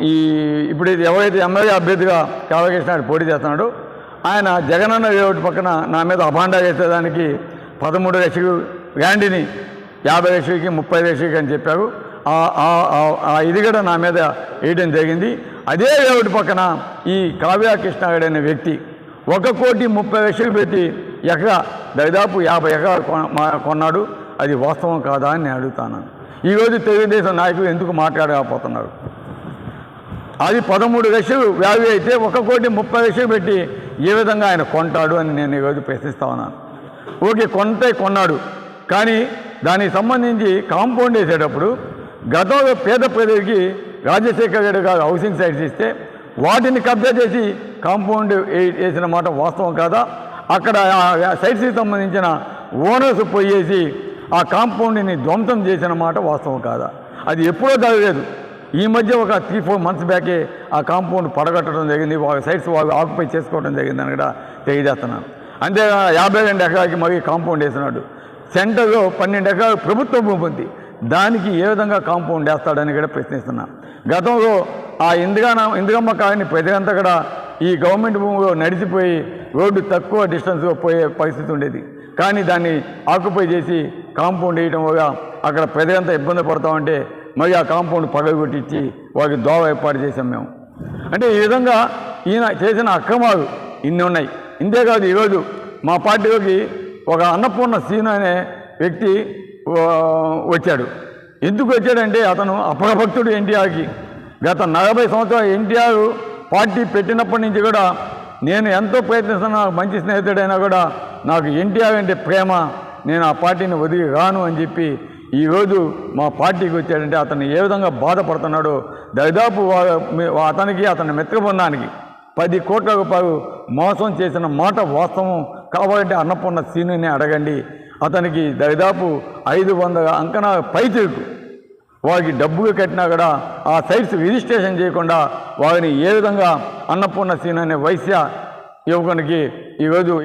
ఈ ఇప్పుడు ఇది ఎవరైతే ఎమ్మెల్యే అభ్యర్థిగా కాళకృష్ణ పోటీ చేస్తున్నాడు ఆయన జగనన్న లేఅవుట్ పక్కన నా మీద అభాండా చేసేదానికి పదమూడు లక్షలు వ్యాండిని యాభై లక్షలకి ముప్పై లక్షలకి అని చెప్పారు. ఆ- ఆ- ఇది కూడా నా మీద వేయడం జరిగింది. అదే లేఅవుట్ పక్కన ఈ కావ్య కృష్ణగాడు అనే వ్యక్తి ఒక కోటి ముప్పై లక్షలు పెట్టి ఎకరా దాదాపు యాభై ఎకరాలు మా- కొన్నాడు. అది వాస్తవం కాదా అని నేను అడుగుతాను. ఈరోజు తెలుగుదేశం నాయకులు ఎందుకు మాట్లాడకపోతున్నారు అది పదమూడు లక్షలు వ్యాల్యూ అయితే ఒక కోటి ముప్పై లక్షలు పెట్టి ఏ విధంగా ఆయన కొంటాడు అని నేను ఈరోజు ప్రశ్నిస్తా ఉన్నాను. ఓకే కొంటే కొన్నాడు. కానీ దానికి సంబంధించి కాంపౌండ్ వేసేటప్పుడు గతంలో పేద ప్రజలకి రాజశేఖర రెడ్డి గారు హౌసింగ్ సైట్స్ ఇస్తే వాటిని కబ్జా చేసి కాంపౌండ్ వేసిన మాట వాస్తవం కాదా? అక్కడ ఆ సైట్స్కి సంబంధించిన ఓనర్స్ పోయేసి ఆ కాంపౌండ్ని ధ్వంసం చేసిన మాట వాస్తవం కాదా? అది ఎప్పుడో జరగలేదు. ఈ మధ్య ఒక త్రీ ఫోర్ మంత్స్ బ్యాకే ఆ కాంపౌండ్ పడగొట్టడం జరిగింది. వాళ్ళ సైట్స్ వాళ్ళు ఆక్యుపై చేసుకోవడం జరిగిందని కూడా తెలియజేస్తున్నాను. అంతేగా యాభై రెండు ఎకరాలకి మరీ కాంపౌండ్ వేసినాడు. సెంటర్లో పన్నెండు ఎకరాలు ప్రభుత్వ భూమి ఉంది. దానికి ఏ విధంగా కాంపౌండ్ వేస్తాడని కూడా ప్రశ్నిస్తున్నా. గతంలో ఆ ఇందిగా ఇందిగమ్మ కాయని ప్రజలంతా కూడా ఈ గవర్నమెంట్ భూమిలో నడిచిపోయి రోడ్డు తక్కువ డిస్టెన్స్లో పోయే పరిస్థితి ఉండేది. కానీ దాన్ని ఆక్యుపై చేసి కాంపౌండ్ వేయడం వల్ల అక్కడ ప్రజలంతా ఇబ్బంది పడతామంటే మరి ఆ కాంపౌండ్ పగలగొట్టించి వారికి దోవ ఏర్పాటు చేసాం మేము. అంటే ఈ విధంగా ఈయన చేసిన అక్రమాలు ఇన్ని ఉన్నాయి. ఇంతేకాదు ఈరోజు మా పార్టీలోకి ఒక అన్నపూర్ణ సీన్ అనే వ్యక్తి వచ్చాడు. ఎందుకు వచ్చాడంటే అతను అపరభక్తుడు ఎన్టీఆర్కి. గత నలభై సంవత్సరాలు ఎన్టీఆర్ పార్టీ పెట్టినప్పటి నుంచి కూడా నేను ఎంతో ప్రయత్నిస్తున్నా మంచి స్నేహితుడైనా కూడా నాకు ఎన్టీఆర్ అంటే ప్రేమ నేను ఆ పార్టీని వదిలి రాను అని చెప్పి ఈరోజు మా పార్టీకి వచ్చాడంటే అతను ఏ విధంగా బాధపడుతున్నాడో దాదాపు అతనికి అతని మిత్ర పది కోట్ల రూపాయలు మోసం చేసిన మాట వాస్తవం కావాలంటే అన్నపూర్ణ సీనుని అడగండి. అతనికి దాదాపు ఐదు వందల అంకణాల పైచిలకు వారికి డబ్బులు కట్టినా కూడా ఆ సైట్స్ రిజిస్ట్రేషన్ చేయకుండా వారిని ఏ విధంగా అన్నపూర్ణ సీన్ అనే వైశ్య యువకునికి ఈరోజు